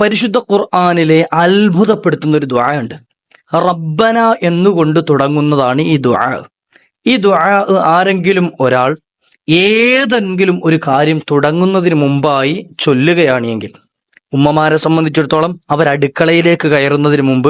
പരിശുദ്ധ ഖുർആാനിലെ അത്ഭുതപ്പെടുത്തുന്ന ഒരു ദ്വായുണ്ട് റബ്ബന എന്നുകൊണ്ട് തുടങ്ങുന്നതാണ് ഈ ദ്വാ ഈ ദ്വാ ആരെങ്കിലും ഒരാൾ ഏതെങ്കിലും ഒരു കാര്യം തുടങ്ങുന്നതിന് മുമ്പായി ചൊല്ലുകയാണെങ്കിൽ ഉമ്മമാരെ സംബന്ധിച്ചിടത്തോളം അവർ അടുക്കളയിലേക്ക് കയറുന്നതിന് മുമ്പ്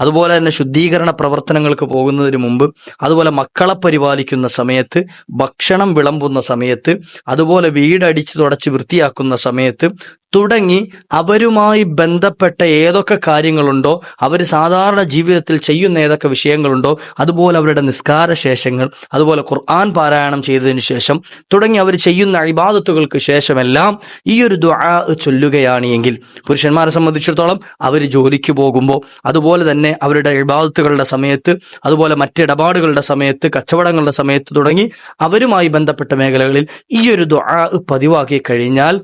അതുപോലെ തന്നെ ശുദ്ധീകരണ പ്രവർത്തനങ്ങൾക്ക് പോകുന്നതിന് മുമ്പ് അതുപോലെ മക്കളെ പരിപാലിക്കുന്ന സമയത്ത് ഭക്ഷണം വിളമ്പുന്ന സമയത്ത് അതുപോലെ വീടടിച്ച് തുടച്ച് വൃത്തിയാക്കുന്ന സമയത്ത് തുടങ്ങി അവരുമായി ബന്ധപ്പെട്ട ഏതൊക്കെ കാര്യങ്ങളുണ്ടോ അവർ സാധാരണ ജീവിതത്തിൽ ചെയ്യുന്ന ഏതൊക്കെ വിഷയങ്ങളുണ്ടോ അതുപോലെ അവരുടെ നിസ്കാര ശേഷങ്ങൾ അതുപോലെ ഖുർആൻ പാരായണം ചെയ്തതിനു ശേഷം തുടങ്ങി അവർ ചെയ്യുന്ന അഴിബാദത്തുകൾക്ക് ശേഷമെല്ലാം ഈ ഒരു ദ്വാ ചൊല്ലുകയാണ് എങ്കിൽ പുരുഷന്മാരെ സംബന്ധിച്ചിടത്തോളം അവർ ജോലിക്ക് പോകുമ്പോൾ അതുപോലെ തന്നെ അവരുടെ ഇബാദത്തുകളുടെ സമയത്ത് അതുപോലെ മറ്റിടപാടുകളുടെ സമയത്ത് കച്ചവടങ്ങളുടെ സമയത്ത് തുടങ്ങി അവരുമായി ബന്ധപ്പെട്ട മേഖലകളിൽ ഈ ഒരു ദ്വാ പതിവാക്കി കഴിഞ്ഞാൽ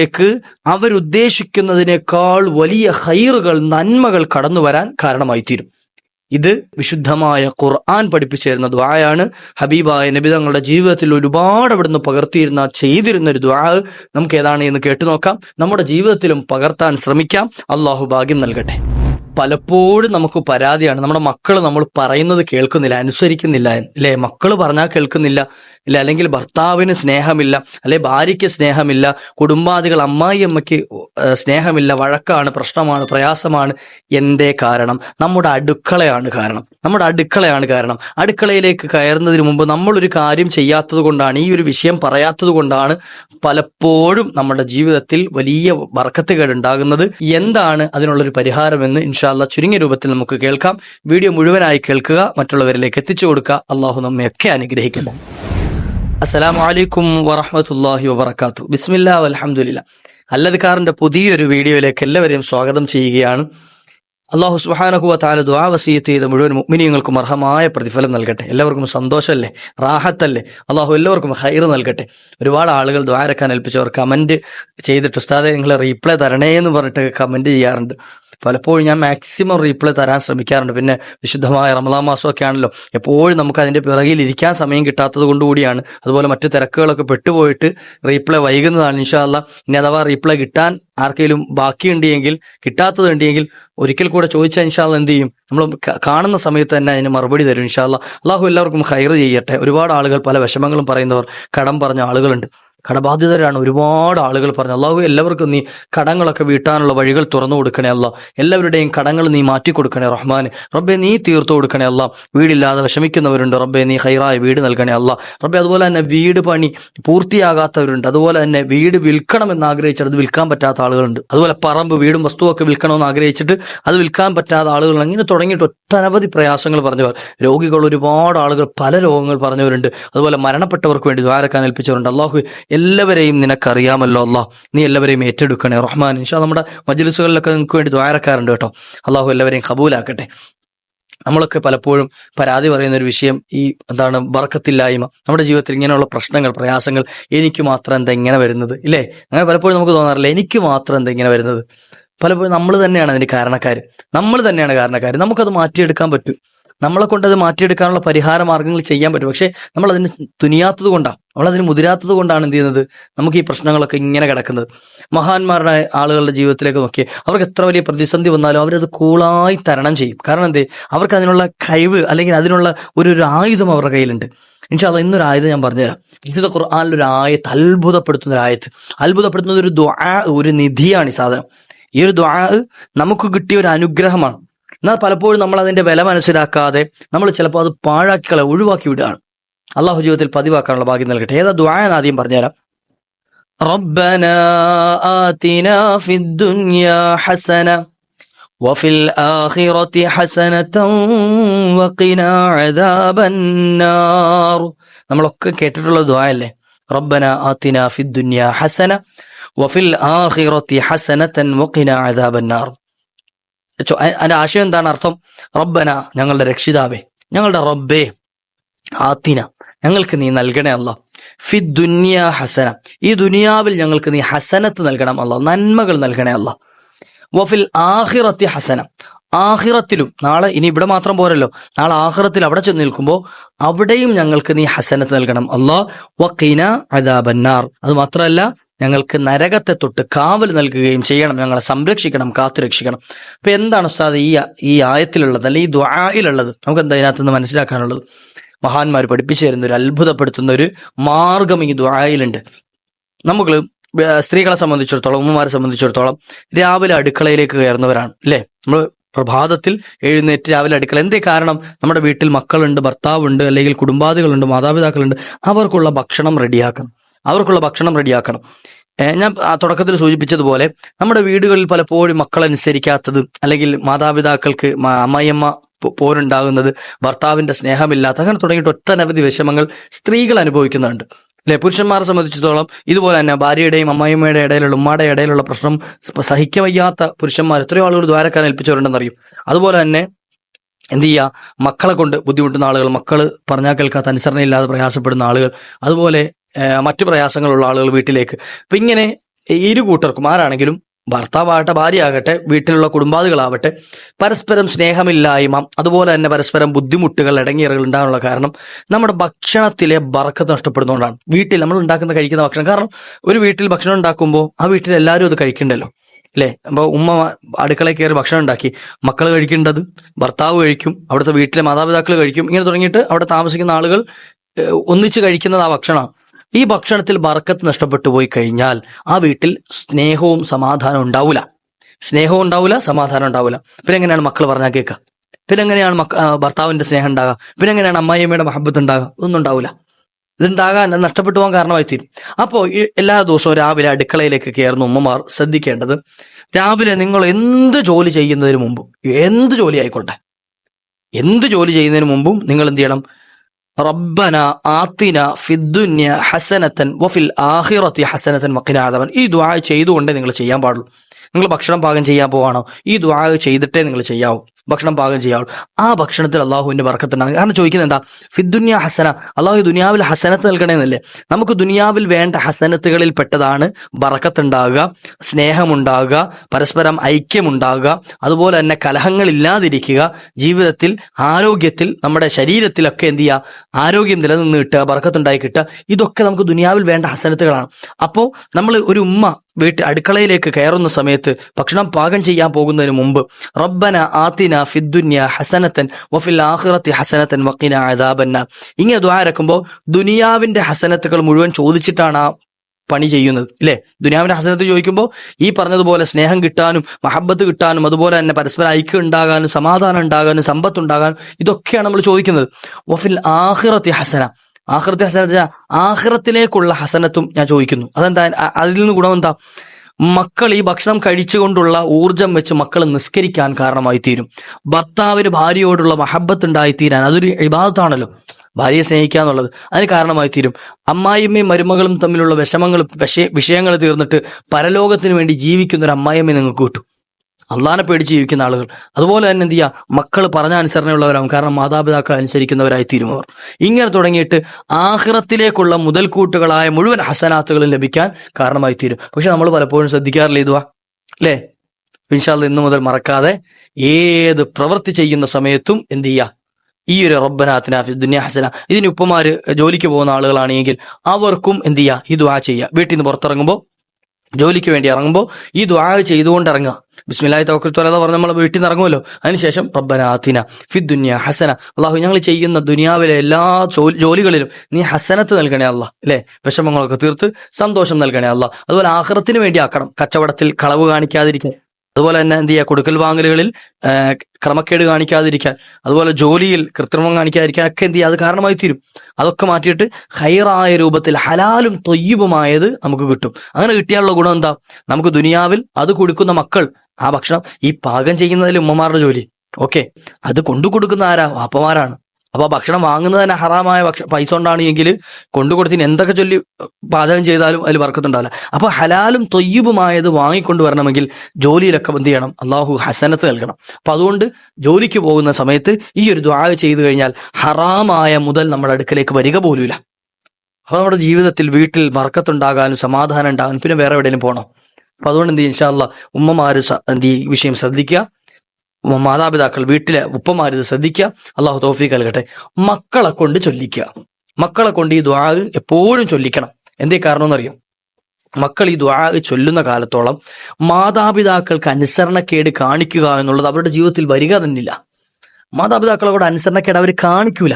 ജീവിതത്തിലേക്ക് അവരുദ്ദേശിക്കുന്നതിനേക്കാൾ വലിയ ഹൈറുകൾ നന്മകൾ കടന്നു വരാൻ കാരണമായി തീരും ഇത് വിശുദ്ധമായ ഖുർആൻ പഠിപ്പിച്ചു തരുന്ന ദ്വായാണ് ഹബീബായ നബി തങ്ങളുടെ ജീവിതത്തിൽ ഒരുപാട് അവിടുന്ന് പകർത്തിയിരുന്ന ചെയ്തിരുന്ന ഒരു ദ്വാ നമുക്ക് ഏതാണ് എന്ന് കേട്ടു നോക്കാം. നമ്മുടെ ജീവിതത്തിലും പകർത്താൻ ശ്രമിക്കാം. അള്ളാഹു ഭാഗ്യം നൽകട്ടെ. പലപ്പോഴും നമുക്ക് പരാതിയാണ്. നമ്മുടെ മക്കൾ നമ്മൾ പറയുന്നത് കേൾക്കുന്നില്ല അനുസരിക്കുന്നില്ല അല്ലേ? മക്കൾ പറഞ്ഞാൽ കേൾക്കുന്നില്ല. ഇല്ല അല്ലെങ്കിൽ ഭർത്താവിന് സ്നേഹമില്ല അല്ലെ ഭാര്യയ്ക്ക് സ്നേഹമില്ല കുടുംബാദികൾ അമ്മായി അമ്മയ്ക്ക് സ്നേഹമില്ല വഴക്കാണ് പ്രശ്നമാണ് പ്രയാസമാണ് എന്തേ കാരണം? നമ്മുടെ അടുക്കളയാണ് കാരണം. നമ്മുടെ അടുക്കളയാണ് കാരണം. അടുക്കളയിലേക്ക് കയറുന്നതിന് മുമ്പ് നമ്മളൊരു കാര്യം ചെയ്യാത്തത് കൊണ്ടാണ് ഈ ഒരു വിഷയം പറയാത്തത് കൊണ്ടാണ് പലപ്പോഴും നമ്മുടെ ജീവിതത്തിൽ വലിയ വർക്കത്തുകേട് ഉണ്ടാകുന്നത് എന്താണ് അതിനുള്ളൊരു പരിഹാരമെന്ന് ഇൻഷാല്ല ചുരുങ്ങിയ രൂപത്തിൽ നമുക്ക് കേൾക്കാം. വീഡിയോ മുഴുവനായി കേൾക്കുക മറ്റുള്ളവരിലേക്ക് എത്തിച്ചു കൊടുക്കുക. അള്ളാഹു നമ്മയൊക്കെ അനുഗ്രഹിക്കുന്നു അസ്സലാമു അലൈക്കും വറഹമത്തല്ലാഹി വബർക്കാത്തു ബിസ്മില്ല അലഹമുല്ല അല്ലദ്കാറിന്റെ പുതിയൊരു വീഡിയോയിലേക്ക് എല്ലാവരെയും സ്വാഗതം ചെയ്യുകയാണ്. അള്ളാഹു സുഹാനഹുവ താല ദുആ വസീത്ത് ചെയ്ത മുഴുവൻ മുഗ്മിനിയങ്ങൾക്കും അർഹമായ പ്രതിഫലം നൽകട്ടെ. എല്ലാവർക്കും സന്തോഷമല്ലേ റാഹത്തല്ലേ? അള്ളാഹു എല്ലാവർക്കും ഹൈർ നൽകട്ടെ. ഒരുപാട് ആളുകൾ ദ്വാരക്കാൻ ഏൽപ്പിച്ചവർ കമന്റ് ചെയ്തിട്ട് ഉസ്താദെ നിങ്ങൾ റീപ്ലൈ തരണേ എന്ന് പറഞ്ഞിട്ട് കമന്റ് ചെയ്യാറുണ്ട്. പലപ്പോഴും ഞാൻ മാക്സിമം റീപ്ലൈ തരാൻ ശ്രമിക്കാറുണ്ട്. പിന്നെ വിശുദ്ധമായ റമദാ മാസമൊക്കെ ആണല്ലോ എപ്പോഴും നമുക്ക് അതിന്റെ പിറകിൽ ഇരിക്കാൻ സമയം കിട്ടാത്തത് കൊണ്ടുകൂടിയാണ് അതുപോലെ മറ്റ് തിരക്കുകളൊക്കെ പെട്ടുപോയിട്ട് റീപ്ലൈ വൈകുന്നതാണ് ഇൻഷാല്ല ഇനി അഥവാ റീപ്ലൈ കിട്ടാൻ ആർക്കെങ്കിലും ബാക്കിയുണ്ടെങ്കിൽ കിട്ടാത്തത് ഉണ്ടെങ്കിൽ ഒരിക്കൽ കൂടെ ചോദിച്ചാൽ ഇൻഷാല്ല എന്ത് ചെയ്യും? നമ്മൾ കാണുന്ന സമയത്ത് തന്നെ അതിന് മറുപടി തരും ഇൻഷാല്ല അള്ളാഹു എല്ലാവർക്കും ഹൈർ ചെയ്യട്ടെ. ഒരുപാട് ആളുകൾ പല വിഷമങ്ങളും പറയുന്നവർ കടം പറഞ്ഞ ആളുകളുണ്ട്. കടബാധിതരാണ് ഒരുപാട് ആളുകൾ പറഞ്ഞു അള്ളാഹു എല്ലാവർക്കും നീ കടങ്ങളൊക്കെ വീട്ടാനുള്ള വഴികൾ തുറന്നു കൊടുക്കണേ അല്ല. എല്ലാവരുടെയും കടങ്ങൾ നീ മാറ്റി കൊടുക്കണേ റഹ്മാൻ. റബ്ബെ നീ തീർത്തു കൊടുക്കണേ അല്ല. വീടില്ലാതെ വിഷമിക്കുന്നവരുണ്ട്. റബ്ബെ നീ ഹൈറായ വീട് നൽകണേ അല്ല. റബ്ബെ അതുപോലെ തന്നെ വീട് പണി പൂർത്തിയാകാത്തവരുണ്ട്. അതുപോലെ തന്നെ വീട് വിൽക്കണമെന്ന് ആഗ്രഹിച്ചിട്ട് അത് വിൽക്കാൻ പറ്റാത്ത ആളുകളുണ്ട്. അതുപോലെ പറമ്പ് വീടും വസ്തുവൊക്കെ വിൽക്കണമെന്ന് ആഗ്രഹിച്ചിട്ട് അത് വിൽക്കാൻ പറ്റാത്ത ആളുകൾ അങ്ങനെ തുടങ്ങിയിട്ട് ഒട്ടനവധി പ്രയാസങ്ങൾ പറഞ്ഞവർ. രോഗികൾ ഒരുപാട് ആളുകൾ പല രോഗങ്ങൾ പറഞ്ഞവരുണ്ട്. അതുപോലെ മരണപ്പെട്ടവർക്ക് വേണ്ടി ദ്വാരക്കാൻ ഏൽപ്പിച്ചവരുണ്ട്. അള്ളാഹു എല്ലാവരെയും നിനക്കറിയാമല്ലോ അള്ളാഹ് നീ എല്ലാവരെയും ഏറ്റെടുക്കണേ റഹ്മാൻ. ഇൻഷാ നമ്മുടെ മജ്ലിസുകളിലൊക്കെ നിങ്ങൾക്ക് വേണ്ടി ദ്വാരക്കാറുണ്ട് കേട്ടോ. അള്ളാഹു എല്ലാവരെയും കബൂലാക്കട്ടെ. നമ്മളൊക്കെ പലപ്പോഴും പരാതി പറയുന്ന ഒരു വിഷയം ഈ എന്താണ് വർക്കത്തില്ലായ്മ നമ്മുടെ ജീവിതത്തിൽ ഇങ്ങനെയുള്ള പ്രശ്നങ്ങൾ പ്രയാസങ്ങൾ എനിക്ക് മാത്രം എന്താ ഇങ്ങനെ വരുന്നത്? ഇല്ലേ? അങ്ങനെ പലപ്പോഴും നമുക്ക് തോന്നാറില്ല. എനിക്ക് മാത്രം എന്താ ഇങ്ങനെ വരുന്നത്? പലപ്പോഴും നമ്മൾ തന്നെയാണ് അതിന് കാരണക്കാർ നമ്മൾ തന്നെയാണ് കാരണക്കാർ നമുക്കത് മാറ്റിയെടുക്കാൻ പറ്റും. നമ്മളെ കൊണ്ട് അത് മാറ്റിയെടുക്കാനുള്ള പരിഹാര മാർഗങ്ങൾ ചെയ്യാൻ പറ്റും. പക്ഷേ നമ്മൾ അതിന് തുനിയാത്തത് കൊണ്ടാണ് നമ്മൾ അതിന് മുതിരാത്തത് കൊണ്ടാണ് എന്ത് ചെയ്യുന്നത്? നമുക്ക് ഈ പ്രശ്നങ്ങളൊക്കെ ഇങ്ങനെ കിടക്കുന്നത്. മഹാന്മാരുടെ ആളുകളുടെ ജീവിതത്തിലേക്ക് നോക്കി അവർക്ക് എത്ര വലിയ പ്രതിസന്ധി വന്നാലും അവരത് കൂളായി തരണം ചെയ്യും. കാരണം എന്തേ? അവർക്ക് അതിനുള്ള കഴിവ് അല്ലെങ്കിൽ അതിനുള്ള ഒരു ഒരു ആയുധം അവരുടെ കയ്യിലുണ്ട്. ഇൻഷാല്ല ഇന്നൊരു ആയുധം ഞാൻ പറഞ്ഞുതരാം. വിശുദ്ധ ഖുർആാനിൽ ഒരു ആയത്ത് അത്ഭുതപ്പെടുത്തുന്ന ഒരു ആയത്ത്. അത്ഭുതപ്പെടുത്തുന്ന ഒരു ദ്വാ ഒരു നിധിയാണ് ഈ സാധനം. ഈ ഒരു ദ്വാ നമുക്ക് കിട്ടിയ ഒരു അനുഗ്രഹമാണ്. എന്നാൽ പലപ്പോഴും നമ്മൾ അതിന്റെ വില മനസ്സിലാക്കാതെ നമ്മൾ ചിലപ്പോൾ അത് പാഴാക്കി കള ഒഴിവാക്കി വിടുകയാണ് അള്ളാഹു ജീവിതത്തിൽ പതിവാക്കാനുള്ള ഭാഗ്യം നൽകട്ടെ ഏതാ ദ്വാ എന്ന് ആദ്യം പറഞ്ഞുതരാം ربنا آتنا في الدنيا حسنة وفي الآخرة حسنة وقنا عذاب النار നമ്മളൊക്കെ കേട്ടിട്ടുള്ള ദ്വാ അല്ലേ റബ്ബന ആത്തിന ഫി ദുനിയ ഹസന വഫിൽ ആഖിറത്തി ഹസനതൻ വഖിന അദാബന്നാർ ചോ- അ- അതിന്റെ ആശയം എന്താണ്? അർത്ഥം റബ്ബന ഞങ്ങളുടെ രക്ഷിതാവേ ഞങ്ങളുടെ റബ്ബേ ആത്തിന ഞങ്ങൾക്ക് നീ നൽകണേ അല്ല. ഫി ദുനിയ ഹസന ഈ ദുനിയാവിൽ ഞങ്ങൾക്ക് നീ ഹസനത്ത് നൽകണം അല്ല നന്മകൾ നൽകണേ അല്ല. വഫിൽ ആഹിറത്തി ഹസന ആഹിറത്തിലും നാളെ ഇനി ഇവിടെ മാത്രം പോരല്ലോ. നാളെ ആഹിറത്തിൽ അവിടെ ചെന്ന് നിൽക്കുമ്പോൾ അവിടെയും ഞങ്ങൾക്ക് നീ ഹസനത്ത് നൽകണം. അള്ളാ വക്കീന അദാബന്നാർ. അത് മാത്രമല്ല ഞങ്ങൾക്ക് നരകത്തെ തൊട്ട് കാവൽ നൽകുകയും ചെയ്യണം. ഞങ്ങളെ സംരക്ഷിക്കണം കാത്തുരക്ഷിക്കണം. അപ്പൊ എന്താണ് ഉസ്താദ് ഈ ഈ ആയത്തിലുള്ളത് അല്ലെ ഈ ദ്വായിലുള്ളത് നമുക്ക് എന്താ ഇതിനകത്തുനിന്ന് മനസ്സിലാക്കാനുള്ളത്? മഹാന്മാർ പഠിപ്പിച്ചു തരുന്ന ഒരു അത്ഭുതപ്പെടുത്തുന്ന ഒരു മാർഗം ഈ ദ്വായിലുണ്ട് നമുക്ക് സ്ത്രീകളെ സംബന്ധിച്ചിടത്തോളം ഉമ്മമാരെ സംബന്ധിച്ചിടത്തോളം രാവിലെ അടുക്കളയിലേക്ക് കയറുന്നവരാണ് അല്ലേ? നമ്മൾ പ്രഭാതത്തിൽ എഴുന്നേറ്റ് രാവിലെ അടുക്കള. എന്തേ കാരണം? നമ്മുടെ വീട്ടിൽ മക്കളുണ്ട് ഭർത്താവുണ്ട് അല്ലെങ്കിൽ കുടുംബാദികളുണ്ട് മാതാപിതാക്കളുണ്ട്. അവർക്കുള്ള ഭക്ഷണം റെഡിയാക്കണം. അവർക്കുള്ള ഭക്ഷണം റെഡിയാക്കണം. ഞാൻ തുടക്കത്തിൽ സൂചിപ്പിച്ചതുപോലെ നമ്മുടെ വീടുകളിൽ പലപ്പോഴും മക്കളനുസരിക്കാത്തത് അല്ലെങ്കിൽ മാതാപിതാക്കൾക്ക് അമ്മയമ്മ പോരുണ്ടാകുന്നത് ഭർത്താവിന്റെ സ്നേഹമില്ലാത്ത അങ്ങനെ തുടങ്ങിയിട്ട് ഒട്ടനവധി വിഷമങ്ങൾ സ്ത്രീകൾ അനുഭവിക്കുന്നുണ്ട്. അല്ലെ? പുരുഷന്മാരെ സംബന്ധിച്ചിടത്തോളം ഇതുപോലെ തന്നെ ഭാര്യയുടെയും അമ്മായിമ്മയുടെ ഇടയിലുള്ള ഉമ്മയുടെ ഇടയിലുള്ള പ്രശ്നം സഹിക്ക വയ്യാത്ത പുരുഷന്മാർ എത്രയോ ആളുകൾ ദ്വാരക്കാൻ ഏൽപ്പിച്ചവരുണ്ടെന്നറിയും അതുപോലെ തന്നെ എന്ത് ചെയ്യുക മക്കളെ കൊണ്ട് ബുദ്ധിമുട്ടുന്ന ആളുകൾ മക്കൾ പറഞ്ഞാൽ കേൾക്കാത്ത അനുസരണയില്ലാതെ പ്രയാസപ്പെടുന്ന ആളുകൾ അതുപോലെ മറ്റു പ്രയാസങ്ങളുള്ള ആളുകൾ വീട്ടിലേക്ക്. അപ്പം ഇങ്ങനെ ഇരു കൂട്ടർക്കും ആരാണെങ്കിലും ഭർത്താവാകട്ടെ ഭാര്യ ആകട്ടെ വീട്ടിലുള്ള കുടുംബാദികളാവട്ടെ പരസ്പരം സ്നേഹമില്ലായ്മ അതുപോലെ തന്നെ പരസ്പരം ബുദ്ധിമുട്ടുകൾ ഇടങ്ങിയറുകൾ ഉണ്ടാകാനുള്ള കാരണം നമ്മുടെ ഭക്ഷണത്തിലെ ബറക്കത്ത് നഷ്ടപ്പെടുന്നതുകൊണ്ടാണ്. വീട്ടിൽ നമ്മൾ ഉണ്ടാക്കുന്ന കഴിക്കുന്ന ഭക്ഷണം. കാരണം ഒരു വീട്ടിൽ ഭക്ഷണം ഉണ്ടാക്കുമ്പോൾ ആ വീട്ടിൽ എല്ലാവരും അത് കഴിക്കണ്ടല്ലോ അല്ലേ? അപ്പോൾ ഉമ്മ അടുക്കളയിൽ കയറി ഭക്ഷണം ഉണ്ടാക്കി. മക്കൾ കഴിക്കേണ്ടത് ഭർത്താവ് കഴിക്കും അവിടുത്തെ വീട്ടിലെ മാതാപിതാക്കൾ കഴിക്കും ഇങ്ങനെ തുടങ്ങിയിട്ട് അവിടെ താമസിക്കുന്ന ആളുകൾ ഒന്നിച്ച് കഴിക്കുന്നത് ആ ഭക്ഷണമാണ്. ഈ ഭക്ഷണത്തിൽ ബർക്കത്ത് നഷ്ടപ്പെട്ടു പോയി കഴിഞ്ഞാൽ ആ വീട്ടിൽ സ്നേഹവും സമാധാനവും ഉണ്ടാവില്ല സ്നേഹവും ഉണ്ടാവില്ല സമാധാനം ഉണ്ടാവില്ല പിന്നെ എങ്ങനെയാണ് മക്കൾ പറഞ്ഞാൽ കേൾക്കുക പിന്നെ എങ്ങനെയാണ് മക്ക ഭർത്താവിന്റെ സ്നേഹം ഉണ്ടാകുക പിന്നെ എങ്ങനെയാണ് അമ്മായിയമ്മയുടെ മഹബത്ത് ഉണ്ടാകുക ഒന്നും ഉണ്ടാവില്ല ഇതുണ്ടാകാൻ നഷ്ടപ്പെട്ടു പോകാൻ കാരണമായി തീരും അപ്പോൾ എല്ലാ ദിവസവും രാവിലെ അടുക്കളയിലേക്ക് കയറുന്ന ഉമ്മമാർ ശ്രദ്ധിക്കേണ്ടത് രാവിലെ നിങ്ങൾ എന്ത് ജോലി ചെയ്യുന്നതിന് മുമ്പും എന്ത് ജോലി ആയിക്കോട്ടെ? എന്ത് ജോലി ചെയ്യുന്നതിന് മുമ്പും നിങ്ങൾ എന്ത് ചെയ്യണം? റബ്ബന ആത്തിന ഫിദ്ദുന്യ ഹസനത്തൻ വഫിൽ ആഹിറത്തി ഹസനത്തൻ വക്കിനാദവൻ ഈ ദ്വാ ചെയ്തുകൊണ്ടേ നിങ്ങൾ ചെയ്യാൻ പാടുള്ളൂ. നിങ്ങൾ ഭക്ഷണം പാകം ചെയ്യാൻ പോവാണോ? ഈ ദ്വാ ചെയ്തിട്ടേ നിങ്ങൾ ചെയ്യാവൂ. ഭക്ഷണം പാകം ചെയ്യാവുള്ളൂ ആ ഭക്ഷണത്തിൽ അള്ളാഹുവിന്റെ വർക്കത്തുണ്ടാകും കാരണം ചോദിക്കുന്നത് എന്താ? ഫിദ്ദുന്യ ഹസന. അള്ളാഹു ദുനിയാവിൽ ഹസനത്ത് നൽകണമെന്നല്ലേ നമുക്ക് ദുനിയാവിൽ വേണ്ട ഹസനത്തുകളിൽ പെട്ടതാണ് ബറക്കത്തുണ്ടാകുക സ്നേഹമുണ്ടാകുക പരസ്പരം ഐക്യമുണ്ടാകുക അതുപോലെ തന്നെ കലഹങ്ങളില്ലാതിരിക്കുക ജീവിതത്തിൽ ആരോഗ്യത്തിൽ നമ്മുടെ ശരീരത്തിലൊക്കെ എന്ത് ചെയ്യുക? ആരോഗ്യം നിലനിന്ന് കിട്ടുക ബറക്കത്തുണ്ടായി കിട്ടുക. ഇതൊക്കെ നമുക്ക് ദുനിയാവിൽ വേണ്ട ഹസനത്തുകളാണ്. അപ്പോൾ നമ്മൾ ഒരു ഉമ്മ വീട്ടിൽ അടുക്കളയിലേക്ക് കയറുന്ന സമയത്ത് ഭക്ഷണം പാകം ചെയ്യാൻ പോകുന്നതിന് മുമ്പ് റബ്ബന ആത്തിന ഇങ്ങനെ ദ്വാരക്കുമ്പോൾ ദുനിയാവിന്റെ ഹസനത്തുകൾ മുഴുവൻ ചോദിച്ചിട്ടാണ് ആ പണി ചെയ്യുന്നത് ഇല്ലേ? ദുനിയാവിന്റെ ഹസനത്ത് ചോദിക്കുമ്പോൾ ഈ പറഞ്ഞതുപോലെ സ്നേഹം കിട്ടാനും മഹബത്ത് കിട്ടാനും അതുപോലെ തന്നെ പരസ്പര ഐക്യം ഉണ്ടാകാനും സമാധാനം ഉണ്ടാകാനും സമ്പത്ത് ഉണ്ടാകാനും ഇതൊക്കെയാണ് നമ്മൾ ചോദിക്കുന്നത്. വഫിൽ ആഹ്റത്തി ഹസന. ആഹ്റത്തി ഹസന ആഹ്റത്തിലേക്കുള്ള ഹസനത്തും ഞാൻ ചോദിക്കുന്നു. അതെന്താ? അതിൽ നിന്ന് ഗുണം എന്താ? മക്കൾ ഈ ഭക്ഷണം കഴിച്ചുകൊണ്ടുള്ള ഊർജം വെച്ച് മക്കൾ നിസ്കരിക്കാൻ കാരണമായി തീരും. ഭർത്താവിന് ഭാര്യയോടുള്ള മഹബത്ത് ഉണ്ടായി തീരാൻ അതൊരു ഇബാദത്താണല്ലോ. ഭാര്യയെ സ്നേഹിക്കുക എന്നുള്ളത് അതിന് കാരണമായി തീരും. അമ്മായിയമ്മയും മരുമകളും തമ്മിലുള്ള വിഷമങ്ങൾ വിഷയ വിഷയങ്ങൾ തീർന്നിട്ട് പരലോകത്തിന് വേണ്ടി ജീവിക്കുന്ന ഒരു അമ്മായിയമ്മയെ നിങ്ങൾക്ക് കിട്ടും. അള്ളാനെ പേടിച്ച് ജീവിക്കുന്ന ആളുകൾ. അതുപോലെ തന്നെ എന്ത് ചെയ്യുക മക്കൾ പറഞ്ഞ അനുസരണയുള്ളവരാകും കാരണം മാതാപിതാക്കൾ അനുസരിക്കുന്നവരായി തീരുമവർ ഇങ്ങനെ തുടങ്ങിയിട്ട് ആഹ്റത്തിലേക്കുള്ള മുതൽക്കൂട്ടുകളായ മുഴുവൻ ഹസനാത്തുകളും ലഭിക്കാൻ കാരണമായി തീരും. പക്ഷെ നമ്മൾ പലപ്പോഴും ശ്രദ്ധിക്കാറില്ല ഇതുവാ? അല്ലേ ഇൻഷാല്ല ഇന്നു മുതൽ മറക്കാതെ ഏത് പ്രവൃത്തി ചെയ്യുന്ന സമയത്തും എന്ത് ചെയ്യുക ഈ ഒരു റബ്ബനാത്തിന ദുനിയ ഹസന. ഇതിന് ഉപ്പമാര് ജോലിക്ക് പോകുന്ന ആളുകളാണെങ്കിൽ അവർക്കും എന്ത് ചെയ്യുക ഈ ദുആ ചെയ്യുക വീട്ടിൽ നിന്ന് പുറത്തിറങ്ങുമ്പോൾ ജോലിക്ക് വേണ്ടി ഇറങ്ങുമ്പോൾ ഈ ദ്വാ ചെയ്തുകൊണ്ട് ഇറങ്ങുക ബിസ്മില്ലാഹി തവക്കൽ തൊലത പറഞ്ഞ് നമ്മൾ വീട്ടിൽ നിന്ന് ഇറങ്ങുമല്ലോ അതിനുശേഷം റബ്ബന ആത്തിന ഫി ദുനിയ ഹസന. അള്ളാഹു ഞങ്ങൾ ചെയ്യുന്ന ദുനിയാവിലെ എല്ലാ ജോലികളിലും നീ ഹസനത്ത് നൽകണേ അല്ല. അല്ലെ? വിഷമങ്ങളൊക്കെ തീർത്ത് സന്തോഷം നൽകണേ അല്ല. അതുപോലെ ആഹ്റത്തിന് വേണ്ടി ആക്കണം. കച്ചവടത്തിൽ കളവ് കാണിക്കാതിരിക്കാൻ. അതുപോലെ തന്നെ എന്ത് ചെയ്യുക? കൊടുക്കൽ വാങ്ങലുകളിൽ ക്രമക്കേട് കാണിക്കാതിരിക്കാൻ അതുപോലെ ജോലിയിൽ കൃത്രിമം കാണിക്കാതിരിക്കാൻ ഒക്കെ എന്ത് ചെയ്യുക? അത് കാരണമായി തീരും. അതൊക്കെ മാറ്റിയിട്ട് ഹൈറായ രൂപത്തിൽ ഹലാലും തൊയ്യുമായത് നമുക്ക് കിട്ടും. അങ്ങനെ കിട്ടിയാലുള്ള ഗുണം എന്താ? നമുക്ക് ദുനിയാവിൽ അത് കൊടുക്കുന്ന മക്കൾ ആ ഭക്ഷണം ഈ പാകം ചെയ്യുന്നതിൽ ഉമ്മമാരുടെ ജോലി. ഓക്കെ. അത് കൊണ്ടു കൊടുക്കുന്ന ആരാ? വാപ്പമാരാണ്. അപ്പൊ ഭക്ഷണം വാങ്ങുന്നത് തന്നെ ഹറാമായ ഭക്ഷ പൈസ കൊണ്ടാണ് എങ്കിൽ കൊണ്ടുകൊടുത്തിന് എന്തൊക്കെ ചൊല്ലി പാചകം ചെയ്താലും അതിൽ വർക്കത്തുണ്ടാവില്ല അപ്പൊ ഹലാലും തൊയ്യുബുമായത് വാങ്ങിക്കൊണ്ട് വരണമെങ്കിൽ ജോലിയിലൊക്കെ എന്ത് ചെയ്യണം? അള്ളാഹു ഹസനത്ത് നൽകണം. അപ്പൊ അതുകൊണ്ട് ജോലിക്ക് പോകുന്ന സമയത്ത് ഈ ഒരു ദ്വാ ചെയ്തു കഴിഞ്ഞാൽ ഹറാമായ മുതൽ നമ്മുടെ അടുക്കലേക്ക് വരിക പോലുമില്ല. അപ്പൊ നമ്മുടെ ജീവിതത്തിൽ വീട്ടിൽ വർക്കത്തുണ്ടാകാനും സമാധാനം ഉണ്ടാകാനും പിന്നെ വേറെ എവിടെയെങ്കിലും പോകണം? അപ്പൊ അതുകൊണ്ട് എന്ത് ചെയ്യും? ഇൻഷാല്ല ഉമ്മമാര് എന്ത് ഈ വിഷയം ശ്രദ്ധിക്കുക. മാതാപിതാക്കൾ വീട്ടിലെ ഉപ്പമാർ ഇത് ശ്രദ്ധിക്കുക. അള്ളാഹു തോഫീക്ക് നൽകട്ടെ. മക്കളെ കൊണ്ട് ചൊല്ലിക്കുക. മക്കളെ കൊണ്ട് ഈ ദ്വാ എപ്പോഴും ചൊല്ലിക്കണം. എന്തേ കാരണം എന്നറിയോ? മക്കൾ ഈ ദ്വാ ചൊല്ലുന്ന കാലത്തോളം മാതാപിതാക്കൾക്ക് അനുസരണക്കേട് കാണിക്കുക എന്നുള്ളത് അവരുടെ ജീവിതത്തിൽ വരിക തന്നില്ല. മാതാപിതാക്കളോട് അനുസരണക്കേട് അവർ കാണിക്കൂല.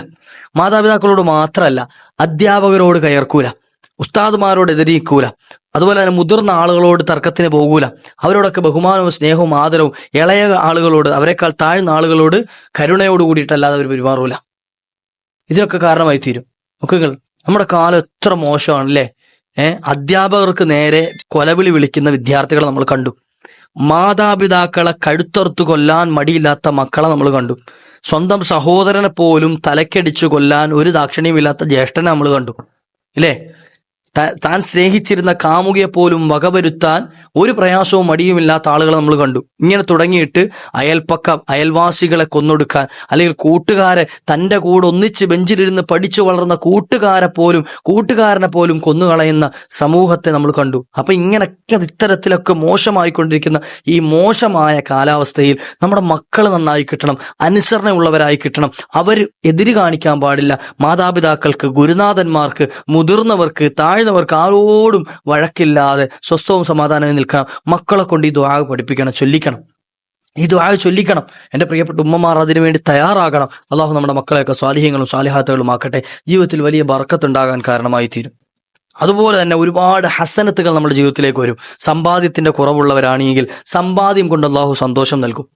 മാതാപിതാക്കളോട് മാത്രമല്ല അധ്യാപകരോട് കയർക്കൂല. ഉസ്താദുമാരോട് എതിരിക്കൂല. അതുപോലെ തന്നെ മുതിർന്ന ആളുകളോട് തർക്കത്തിന് പോകൂല. അവരോടൊക്കെ ബഹുമാനവും സ്നേഹവും ആദരവും ഇളയ ആളുകളോട് അവരെക്കാൾ താഴ്ന്ന ആളുകളോട് കരുണയോട് കൂടിയിട്ടല്ലാതെ അവർ പെരുമാറൂല. ഇതിനൊക്കെ കാരണമായി തീരും. നോക്കുകൾ നമ്മുടെ കാലം എത്ര മോശമാണ് അല്ലേ ഏഹ് അധ്യാപകർക്ക് നേരെ കൊലവിളി വിളിക്കുന്ന വിദ്യാർത്ഥികളെ നമ്മൾ കണ്ടു. മാതാപിതാക്കളെ കഴുത്തറുത്ത് കൊല്ലാൻ മടിയില്ലാത്ത മക്കളെ നമ്മൾ കണ്ടു. സ്വന്തം സഹോദരനെ പോലും തലക്കടിച്ചു കൊല്ലാൻ ഒരു ദാക്ഷിണ്യമില്ലാത്ത ജ്യേഷ്ഠനെ നമ്മൾ കണ്ടു. ഇല്ലേ? താൻ സ്നേഹിച്ചിരുന്ന കാമുകയെ പോലും വകവരുത്താൻ ഒരു പ്രയാസവും മടിയുമില്ലാത്ത ആളുകളെ നമ്മൾ കണ്ടു. ഇങ്ങനെ തുടങ്ങിയിട്ട് അയൽപ്പക്കം അയൽവാസികളെ കൊന്നൊടുക്കാൻ അല്ലെങ്കിൽ കൂട്ടുകാരെ തന്റെ കൂടെ ഒന്നിച്ച് ബെഞ്ചിലിരുന്ന് പഠിച്ചു വളർന്ന കൂട്ടുകാരെ പോലും കൂട്ടുകാരനെ പോലും കൊന്നുകളയുന്ന സമൂഹത്തെ നമ്മൾ കണ്ടു. അപ്പൊ ഇങ്ങനെയൊക്കെ ഇത്തരത്തിലൊക്കെ മോശമായിക്കൊണ്ടിരിക്കുന്ന ഈ മോശമായ കാലാവസ്ഥയിൽ നമ്മുടെ മക്കൾ നന്നായി കിട്ടണം അനുസരണയുള്ളവരായി കിട്ടണം. അവർ എതിര് കാണിക്കാൻ പാടില്ല. മാതാപിതാക്കൾക്ക് ഗുരുനാഥന്മാർക്ക് മുതിർന്നവർക്ക് താഴ്ന്നവർക്ക് ആരോടും വഴക്കില്ലാതെ സ്വസ്ഥവും സമാധാനവും നിൽക്കണം. മക്കളെ കൊണ്ട് ഈ ദ്വാ പഠിപ്പിക്കണം ചൊല്ലിക്കണം. ഈ ദ്വാ ചൊല്ലിക്കണം. എന്റെ പ്രിയപ്പെട്ട ഉമ്മമാർ അതിനു വേണ്ടി തയ്യാറാകണം. അള്ളാഹു നമ്മുടെ മക്കളെയൊക്കെ സ്വാലിഹ്യങ്ങളും സ്വാലിഹാത്തുകളും ആക്കട്ടെ. ജീവിതത്തിൽ വലിയ ബർക്കത്തുണ്ടാകാൻ കാരണമായി തീരും. അതുപോലെ തന്നെ ഒരുപാട് ഹസനത്തുകൾ നമ്മുടെ ജീവിതത്തിലേക്ക് വരും. സമ്പാദ്യത്തിന്റെ കുറവുള്ളവരാണെങ്കിൽ സമ്പാദ്യം കൊണ്ട് അള്ളാഹു സന്തോഷം നൽകും.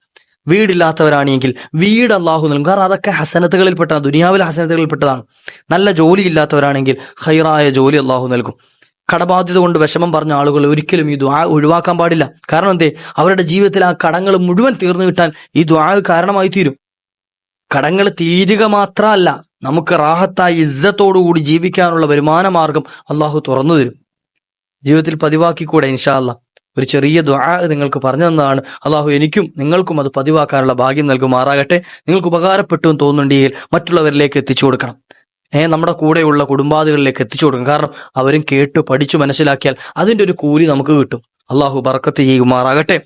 വീടില്ലാത്തവരാണെങ്കിൽ വീട് അള്ളാഹു നൽകും. കാരണം അതൊക്കെ ഹസനത്തുകളിൽപ്പെട്ടതാണ് ദുനിയാവിലെ ഹസനത്തുകളിൽപ്പെട്ടതാണ്. നല്ല ജോലി ഇല്ലാത്തവരാണെങ്കിൽ ഹൈറായ ജോലി അള്ളാഹു നൽകും. കടബാധ്യത കൊണ്ട് വിഷമം പറഞ്ഞ ആളുകൾ ഒരിക്കലും ഈ ദ്വാ ഒഴിവാക്കാൻ പാടില്ല. കാരണം എന്തേ? അവരുടെ ജീവിതത്തിൽ ആ കടങ്ങൾ മുഴുവൻ തീർന്നു കിട്ടാൻ ഈ ദ്വാ കാരണമായി തീരും. കടങ്ങൾ തീരുക മാത്രമല്ല നമുക്ക് റാഹത്തായി ഇജ്ജത്തോടുകൂടി ജീവിക്കാനുള്ള വരുമാന മാർഗം അള്ളാഹു തുറന്നു തരും. ജീവിതത്തിൽ പതിവാക്കിക്കൂടെ ഇൻഷാ അല്ലാ ഒരു ചെറിയ ദ്വാ നിങ്ങൾക്ക് പറഞ്ഞു തന്നതാണ്. അള്ളാഹു എനിക്കും നിങ്ങൾക്കും അത് പതിവാക്കാനുള്ള ഭാഗ്യം നൽകുമാറാകട്ടെ. നിങ്ങൾക്ക് ഉപകാരപ്പെട്ടു എന്ന് തോന്നുന്നുണ്ടെങ്കിൽ മറ്റുള്ളവരിലേക്ക് എത്തിച്ചു കൊടുക്കണം. ഏ നമ്മുടെ കൂടെയുള്ള കുടുംബാദികളിലേക്ക് എത്തിച്ചു കൊടുക്കണം. കാരണം അവരും കേട്ടു പഠിച്ചു മനസ്സിലാക്കിയാൽ അതിന്റെ ഒരു കൂലി നമുക്ക് കിട്ടും. അള്ളാഹു ബർക്കത്ത് ചെയ്യുമാറാകട്ടെ.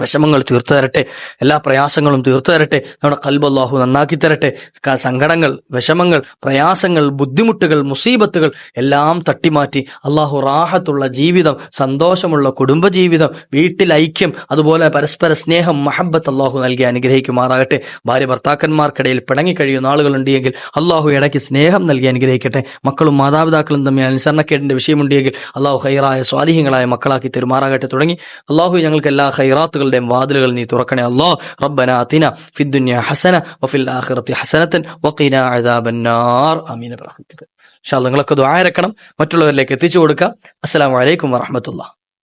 വിഷമങ്ങൾ തീർത്തു തരട്ടെ എല്ലാ പ്രയാസങ്ങളും തീർത്തു തരട്ടെ നമ്മുടെ കൽബ് അള്ളാഹു നന്നാക്കി തരട്ടെ സങ്കടങ്ങൾ വിഷമങ്ങൾ പ്രയാസങ്ങൾ ബുദ്ധിമുട്ടുകൾ മുസീബത്തുകൾ എല്ലാം തട്ടിമാറ്റി അള്ളാഹു റാഹത്തുള്ള ജീവിതം സന്തോഷമുള്ള കുടുംബജീവിതം വീട്ടിൽ ഐക്യം അതുപോലെ പരസ്പര സ്നേഹം മഹബത്ത് അള്ളാഹു നൽകി അനുഗ്രഹിക്കുമാറാകട്ടെ. ഭാര്യ ഭർത്താക്കന്മാർക്കിടയിൽ പിണങ്ങിക്കഴിയുന്ന ആളുകളുണ്ടെങ്കിൽ അള്ളാഹു ഇടയ്ക്ക് സ്നേഹം നൽകി അനുഗ്രഹിക്കട്ടെ. മക്കളും മാതാപിതാക്കളും തമ്മിൽ അനുസരണക്കേടിന്റെ വിഷയമുണ്ടെങ്കിൽ അള്ളാഹു ഹൈറായ സ്വാധീനങ്ങളായ മക്കളാക്കി തെരുമാറാകട്ടെ. തുടങ്ങി. അള്ളാഹു ഞങ്ങൾക്ക് എല്ലാ ഹൈറാത്തുകളുടെയും വാതിലുകൾ നീ തുറക്കണേ. അല്ലോ റബ്ബന ഫിദ്ദുന്യ ഹസന വഫിൽ ആഖിറത്തി ഹസനത്തൻ അദാബന്നാർ. ഇൻഷാ അല്ലാ നിങ്ങളൊക്കെ ദുആ ഇറക്കണം. മറ്റുള്ളവരിലേക്ക് എത്തിച്ചു കൊടുക്കുക. അസ്സലാമു വലൈക്കും വറഹ്മത്തുള്ളാഹി.